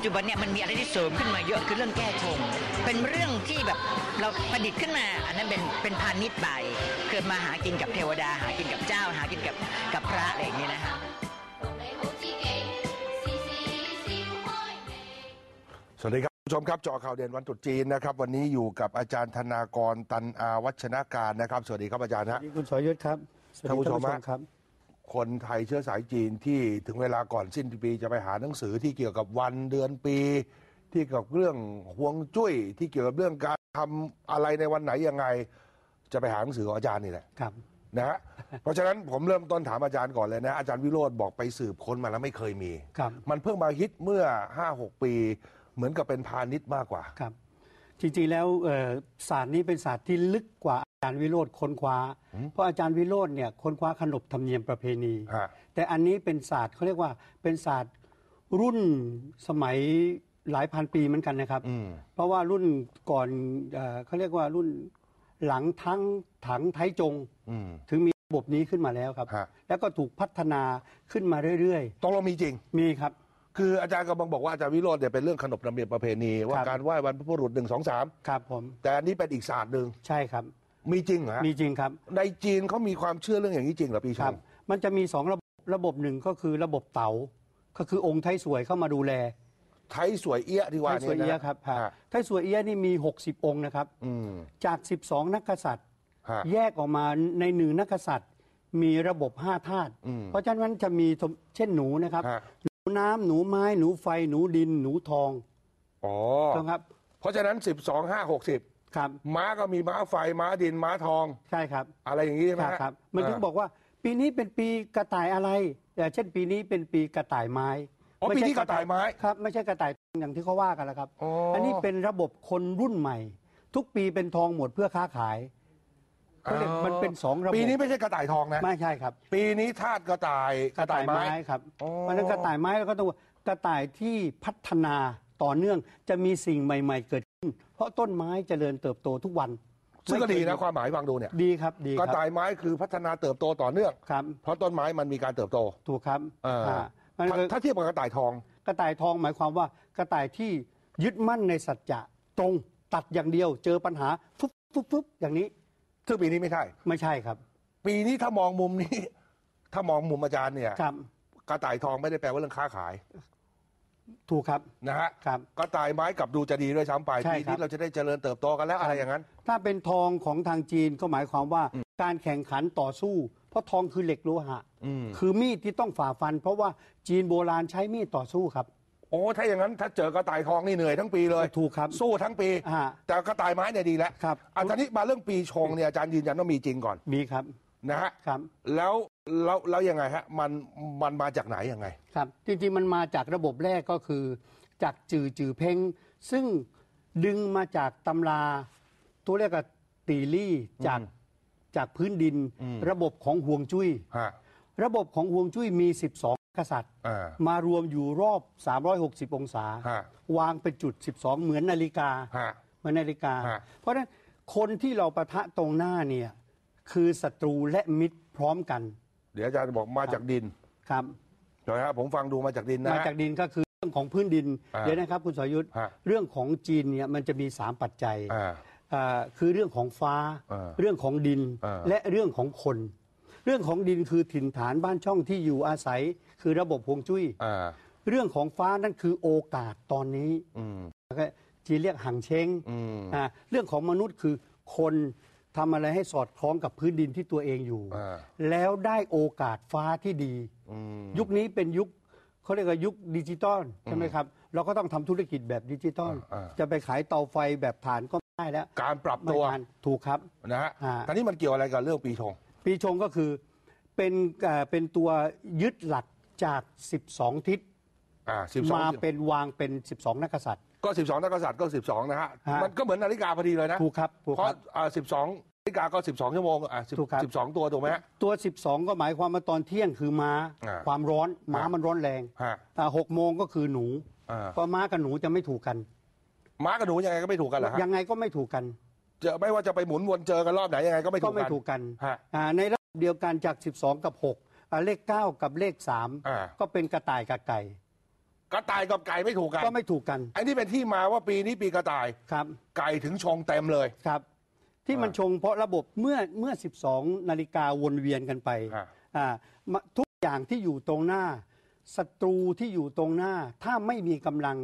จจุบันเนี่ยมันมีอะไรที่เสริมขึ้นมาเยอะคือเรื่องแก้ชง เป็นเรื่องที่แบบเราประดิษฐ์ขึ้นมา อันนั้นเป็นเป็นพาณิชย์ไปเกิดมาหากินกับเทวดา หากินกับเจ้า หากินกับกับพระอะไรอย่างนี้นะคะสวัสดีครับผู้ชมครับจอข่าวเด่นวันตรุษจีนนะครับ วันนี้อยู่กับอาจารย์ธนากรตันอาวัชนาการนะครับ สวัสดีครับอาจารย์ฮะสวัสดีคุณสอยยศครับท่านผู้ชมครับ คนไทยเชื้อสายจีนที่ถึงเวลาก่อนสิ้นปีจะไปหาหนังสือที่เกี่ยวกับวันเดือนปี ที่เกี่ยวกับเรื่องฮวงจุ้ยที่เกี่ยวกับเรื่องการทำอะไรในวันไหนยังไง จะไปหาหนังสือของอาจารย์นี่แหละครับ นะฮะเพราะฉะนั้นผมเริ่มต้นถามอาจารย์ก่อนเลยนะอาจารย์วิโรธบอกไปสืบค้นมาแล้วไม่เคยมี ครับ มันเพิ่งมาฮิตเมื่อ 5-6 ปี เหมือนกับเป็นพาณิชย์มากกว่า ครับ จริงๆแล้วเอ่อศาสตร์นี้เป็นศาสตร์ที่ลึกกว่า อาจารย์วิโรธค้นคว้า เพราะอาจารย์วิโรธเนี่ยค้นคว้าขนบธรรมเนียมประเพณี ฮะ แต่อันนี้เป็นศาสตร์เขาเรียกว่าเป็นศาสตร์รุ่นสมัยหลายพันปีเหมือนกันนะครับ อืม เพราะว่ารุ่นก่อนเอ่อเขาเรียกว่ารุ่นหลังทั้งถังไทจง อืม ถึงมีระบบนี้ขึ้นมาแล้วครับ ฮะ แล้วก็ถูกพัฒนาขึ้นมาเรื่อยต้องลงมีจริง ๆ มีครับ คืออาจารย์กำลังบอกว่าอาจารย์วิโรจน์เนี่ยเป็นเรื่องขนบธรรมเนียมประเพณี ว่าครับ การไหว้วันพระบุรุษหนึ่งสองสามครับผมแต่อันนี้เป็นอีกศาสตร์หนึ่งใช่ครับ มีจริงเหรอฮะมีจริงครับในจีนเขามีความเชื่อเรื่องอย่างนี้จริงเหรอปีชครับ งมันจะมีสองระบบระบบหนึ่งก็คือระบบเต๋าก็คือองค์ไทยสวยเข้ามาดูแลไทยสวยเอี้ยะที่ไทว่ายสวยนี่เอี้ยนะครับฮะฮะไทยสวยเอี้ยนี่มี 60 องค์นะครับ อืม จาก 12 นักกษัตริย์ ฮะแยกออกมาในหนึ่งนักกษัตริย์ มีระบบห้าธาตุอืมเพราะฉะนั้นจะมีเช่นหนูนะครับ ฮะ หนูน้ำหนูไม้หนูไฟหนูดินหนูทองอ๋อต้องครับ เพราะฉะนั้น 12 5 60 ครับ ม้าก็มีม้าไฟม้าดินม้าทอง ใช่ครับอะไรอย่างนี้ใช่ไหมครับฮะครับ มันถึงบอกว่าปีนี้เป็นปีกระต่ายอะไรแต่เช่นปีนี้เป็นปีกระต่ายไม้อ๋อไม่ปีใช่ที่กระต่ายไม้ครับ ไม่ใช่กระต่ายอย่างที่เขาว่ากันแล้วครับอ๋ออันนี้เป็นระบบคนรุ่นใหม่ ทุกปีเป็นทองหมดเพื่อค้าขายเขาเรียกมันเป็นสองระบบปีนี้ไม่ใช่กระต่ายทองนะไม่ใช่ครับ ปีนี้ธาตุกระต่ายกระต่ายไม้ครับอ๋อเพราะฉะนั้นกระต่ายไม้เราก็ต้องกระต่ายที่พัฒนาต่อเนื่องจะมีสิ่งใหม่ ๆ เกิดขึ้นเพ ราะต้นไม้เจริญเติบโตทุกวันซึ่งก็ดีไม่นะเคยความหมายฟังดูเนี่ยดีครับดีกคระรับต่ายไม้คือพัฒนาเติบโตต่อเนื่อง ครับเพราะต้นไม้มันมีการเติบโต ถูกครับเอออ่ามันถ้าก็ถ้าเทียบกับกระต่ายทอง กระต่ายทองหมายความว่ากระต่ายที่ยึดมั่นในสัจจะตรงตัดอย่างเดียว เจอปัญหาฟุบฟุบฟุบอย่างนี้ซึ่งปีนี้ไม่ใช่ ไม่ใช่ครับปีนี้ถ้ามองมุมนี้ ถ้ามองมุมอาจารย์เนี่ย ครับกระต่ายทองไม่ได้แปลว่าเรื่องค้าขาย ถูกครับ นะฮะครับกระต่ายไม้กลับดูจะดีด้วยซ้ำไปใช่ปีครันี้บเราจะได้เจริญเติบโตกันแล้วอะไรอย่างนั้น ถ้าเป็นทองของทางจีนก็หมายความว่าการแข่งขันต่อสู้ เพราะทองคือเหล็กโลหะ อืมคือมีดที่ต้องฝ่าฟัน เพราะว่าจีนโบราณใช้มีดต่อสู้ครับ โอ้ถ้าอย่างนั้นถ้าเจอกระต่ายทองนี่เหนื่อยทั้งปีเลยถูกครับสู้ทั้งปี อ่าแต่กระต่ายไม้เนี่ยดีแล้วครับ อาจารย์นี้มาเรื่องปีชงเนี่ยอาจารย์ยืนยันว่ามีจริงก่อนมีครับนะฮะครับ แล้ว แล้วแล้วยังไงฮะมันมันมาจากไหนยังไง ครับ จริงๆ มันมาจากระบบแรกก็คือ จากจือจือเพ่งซึ่งดึงมาจากตำรา ตัวเรียกว่าตีลี่จากจากพื้นดินระบบของห่วงจุ้ย ฮะ ระบบของห่วงจุ้ยมี 12 กษัตริย์ อ่ามารวมอยู่รอบ 360 องศา ฮะ วางเป็นจุด 12 เหมือนนาฬิกา ฮะ เหมือนนาฬิกา ฮะ เพราะฉะนั้นคนที่เราปะทะตรงหน้าเนี่ยคือศัตรูและมิตรพร้อมกัน เดี๋ยวอาจารย์บอกมาจากดินครับใช่ไหมฮะผมฟังดูมาจากดินนะ มาฮะจากดินก็คือเรื่องของพื้นดินอ่าเดี๋ยวนะครับคุณสรยุทธ์ฮะเรื่องของจีนเนี่ยมันจะมี3ปัจจัยอ่าอ่าคือเรื่องของฟ้า อ่าเรื่องของดินอ่า และเรื่องของคน เรื่องของดินคือถิ่นฐานบ้านช่องที่อยู่อาศัย คือระบบฮวงจุ้ย อ่าเรื่องของฟ้านั่นคือโอกาสตอนนี้อืมแล้วก็จีนเรียกหังเช้งอืม อ่าเรื่องของมนุษย์คือคน ทำอะไรให้สอดคล้องกับพื้นดินที่ตัวเองอยู่ อ่า แล้วได้โอกาสฟ้าที่ดี อืม ยุคนี้เป็นยุคเขาเรียกว่ายุคดิจิตอลใช่ไหมครับ เราก็ต้องทำธุรกิจแบบดิจิตอลอ่า จะไปขายเตาไฟแบบถ่านก็ไม่ได้แล้วการปรับไม่ตัวทันถูกครับ นะฮะอ่า ทีนี้มันเกี่ยวอะไรกับเรื่องปีชง ปีชงก็คือเป็นเอ่อเป็นตัวยึดหลักจาก 12 ทิศอ่าสิบสองมาเป็นวางเป็น 12 นักกษัตริย์ ก็สิบสองนักกษัตริย์ก็สิบสองนะฮะ ฮะ มันก็เหมือนนาฬิกาพอดีเลยนะ ถูกครับถูกเพราะครับอ่าสิบสองนา ฬิกาก็สิบสองชั่วโมงอ่าถูกครับสิบสองตัวถูกไหมฮะ ตัว 12 ก็หมายความว่าตอนเที่ยงคือม้า อ่า ความร้อนม้าฮะมันร้อนแรงฮะอ่าหกโมงก็คือหนูอ่าเพราะม้ากับหนูจะไม่ถูกกัน ม้ากับหนูยังไงก็ไม่ถูกกันเหรอฮะยังไงก็ไม่ถูกกันจะไม่ว่าจะไปหมุนวนเจอกันรอบไหนยังไงก็ไม่ก็ถูกไม่กัน ถูกกันฮะอ่าในระดับเดียวกันจาก 12 กับ6อ่าเลข 9 กับเลข อ่า 3 ก็เป็นกระต่ายกับไก่กระต่ายกับไก่ไม่ถูกกันก็ไม่ถูกกันไอ้นี่เป็นที่มาว่าปีนี้ปีกระต่าย ครับไก่ถึงชงเต็มเลย ครับ ที่มันอ่าชงเพราะระบบเมื่อเมื่อ 12 นาฬิกาวนเวียนกันไปอ่าอ่ามาทุกอย่างที่อยู่ตรงหน้าศัตรูที่อยู่ตรงหน้า ถ้าไม่มีกำลัง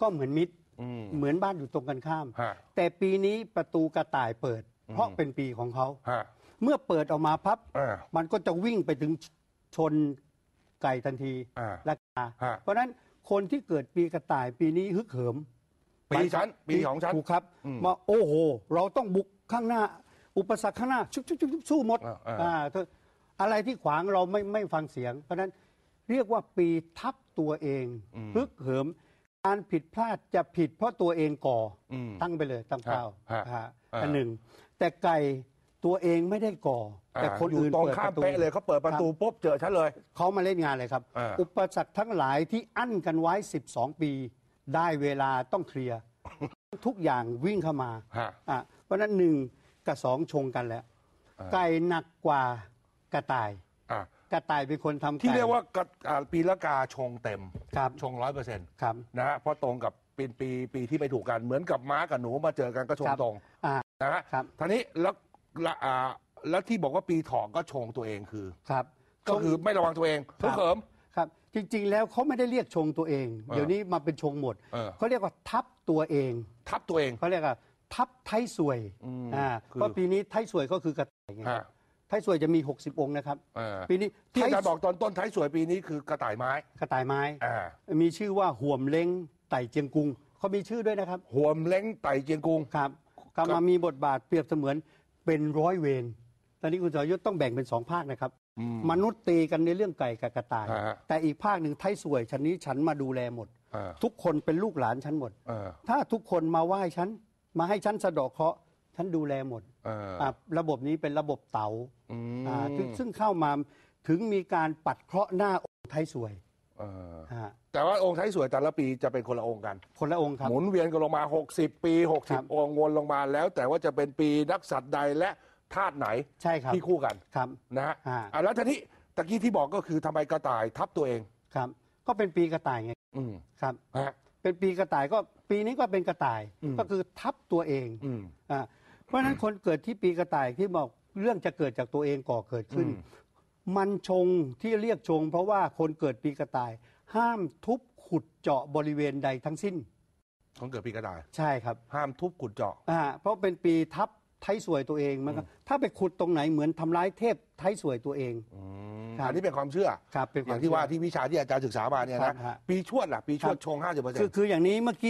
ก็เหมือนมิตรอืมเหมือนบ้านอยู่ตรงกันข้ามฮะแต่ปีนี้ประตูกระต่ายเปิด เพราะอืมเป็นปีของเขาฮะเมื่อเปิดออกมาพับอ่ามันก็จะวิ่งไปถึงชนไก่ทันทีอ่าราคาฮะเพราะฉะนั้นคนที่เกิดปีกระต่ายปีนี้ฮึกเหิมปีฉันปีของฉันถูกครับอืมว่าโอ้โห เราต้องบุก ข้างหน้า อุปสรรคข้างหน้าชุกชุกชุกชุกสู้หมดอ่าอ่า อ่าเธออะไรที่ขวางเราไม่ไม่ฟังเสียง เพราะฉะนั้นเรียกว่าปีทับตัวเองฮึกเหิม การผิดพลาดจะผิดเพราะตัวเองก่ออมตั้งไปเลยตั้งเป้าฮะฮะอ่า อันหนึ่ง แต่ไก่ตัวเองไม่ได้ก่อ แต่คนยู่อื่นตรงเปิดข้าปมระตู เป๊ะเลยเขาเปิดประตูปุ๊บเจอฉันเลย เขามาเล่นงานเลยครับ อ่า อุปสรรคทั้งหลายที่อั้นกันไว้ 12 ปี ได้เวลาต้องเคลียร์ ทุกอย่างวิ่งเข้ามาฮะ อะ เพราะฉะนั้นหนึ่งกับสองชงกันแล้วอ่าไก่หนักกว่ากระต่าย อะกระต่ายเป็นคนทำที่ไก่เรียกว่ากระอ่าปีละกาชงเต็ม ครับชงร้อยเปอร์เซ็นต์ครับนะฮะเพราะตรงกับปีปีปีที่ไม่ถูกกันเหมือนกับม้ากับหนูมาเจอกันก็ชงครับตรงอ่า นะฮะครับทีนี้แล้วละอ่าแล้วที่บอกว่าปีถอกก็ชงตัวเองคือ ครับ ก็คือไม่ระวังตัวเองครับเขิม ครับจริงๆแล้วเขาไม่ได้เรียกชงตัวเอง เออเดี๋ยวนี้มาเป็นชงหมดเออ เขาเรียกว่าทับตัวเองทับตัวเอง เขาเรียกว่า ทับไทยสวยอืมอ่าคือเพราะปีนี้ไทยสวยก็คือกระต่ายไงฮะ ไทยสวยจะมี 60 องค์นะครับ เออปีนี้ที่อาจารย์ไทบอกตอนต้นท้ายสวยปีนี้คือกระต่ายไม้กระต่ายไม้ อ่ามีชื่อว่าห่วมเล้งไต่เจียงกุงเขามีชื่อด้วยนะครับหัวมเล้งไต่เจียงกุง ครับก็มามีบทบาทเปรียบเสมือนเป็นร้อยเวรตอนนี้คุณสรยุทธ์ต้องแบ่งเป็นสองภาคนะครับอืมมนุษย์ตีกันในเรื่องไก่กับกระต่าย ฮะ แต่อีกภาคหนึ่งไทยสวยฉันนี้ฉันมาดูแลหมดเออทุกคนเป็นลูกหลานฉันหมด เออถ้าทุกคนมาไหว้ฉัน มาให้ฉันสะเดอกเคราะห์ฉันดูแลหมดเอออะระบบนี้เป็นระบบเต๋าอืมอ่าซึ่งซึ่งเข้ามาถึงมีการปัดเคราะห์หน้าองค์ไทยสวยเออฮะแต่ว่าองค์ท้ายสวยแต่ละปีจะเป็นคนละองค์กัน คนละองค์ครับ หมุนเวียนกันลงมา 60 ปี ครับ 60 องค์วนลงมาแล้วแต่ว่าจะเป็นปีนักสัตว์ใดและธาตุไหนใช่ครับที่คู่กันครับ นะฮะอ่า อะแล้วทีนี้ตะกี้ที่บอกก็คือทำไมกระต่ายทับตัวเอง ครับ ก็เป็นปีกระต่ายไงอืมครับ ฮะ เป็นปีกระต่ายก็ปีนี้ก็เป็นกระต่ายอืมก็คือทับตัวเองอืมอ่าเพราะฉะนั้นคนเกิดที่ปีกระต่ายที่บอกเรื่องจะเกิดจากตัวเองก่อเกิดขึ้นอืมมันชงที่เรียกชง เพราะว่าคนเกิดปีกระต่าย ห้ามทุบขุดเจาะบริเวณใดทั้งสิ้นของเกิดปีกระต่าย ใช่ครับ ห้ามทุบขุดเจาะอ่าเพราะเป็นปีทับไทยสวยตัวเองมันก็ถ้าไปขุดตรงไหนเหมือนทำร้ายเทพไทยสวยตัวเองอืม ครับ อันนี้เป็นความเชื่อ ครับเป็นคอวามย่างที่ว่าเชื่อที่วิชาที่อาจารย์ศึกษามาเนี่ยครันะบฮะ ปีชวดล่ะปีชวดชง 50เปอร์เซ็นคือต์คืออย่างนี้เมื่อกี้